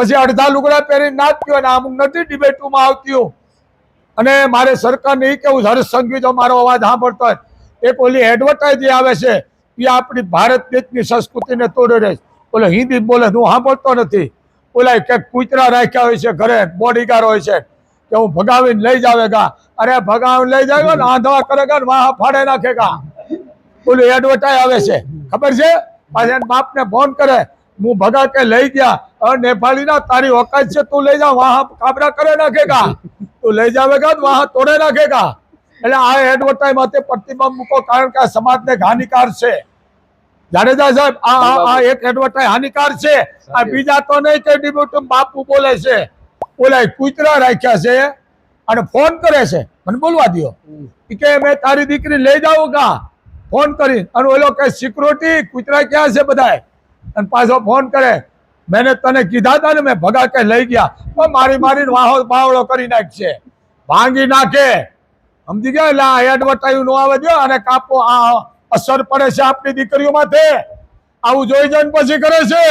પછી અડધા લુગડા પહેરીને નાચતી અને આમ નથી ડિબેટમાં આવતી અને મારે સરકારને એ કેવું હર્ષ સંઘવી મારો અવાજ સાંભળતો હોય. એ પેલી એડવર્ટાઇઝ આવે છે એ આપણી ભારત દેશની સંસ્કૃતિને તોડી રહે છે. હિન્દી બોલે હું સાંભળતો નથી. ઓલા કે કૂતરા રાખ્યા હોય છે ઘરે બોડીગાર્ડ હોય છે, કે હું ભગાવીને લઈ જાવેગા અરે ભગાવીને લઈ જાવેગા ને આંધવા કરેગા ને વાહ ફાડે નાખેગા ઓલું એડવર્ટાઇઝ આવે છે, ખબર છે? પાછા બાપને ફોન કરે. હું ભગા કે લઈ ગયા. નેપાળી ના તારી ઓકાત છે તું લઈ જા વાહ કાબરા કરે નાખેગા. તું લઈ જાવેગા વાહ તોડે નાખેગા. એટલે આ એડવર્ટાઇઝ માટે પ્રતિબંધ મૂકો કારણ કે આ સમાજને હાનિકાર છે. જાડેજા સાહેબ આ આ- એક એડવર્ટાઇઝ હાનિકાર છે. આ બીજા તો નહીં કે ડિબ્યુટી બાપુ બોલે છે. બોલાય કૂતરા રાખ્યા છે અને ફોન કરે છે. મને બોલવા દ્યો. ઈ કે મેં તારી દીકરી લઈ જાઉં કા ફોન કરી અને ઓલો કે સિક્યુરિટી કૂતરા ક્યાં છે બધાય? અને પાછો ફોન કરે, મેને તને કીધા હતા ને મેં ભગા કે લઈ ગયા. પણ મારી મારી વાહો બાવળો કરી નાખશે. ભાંગી નાખે. સમજી ગયા? એટલે આ એડવર્ટાઈઝ નો આવે છે અને કાપો, આ અસર પડે છે આપની દીકરીઓ માથે. આવું જોઈ જોઈને પછી કરે છે.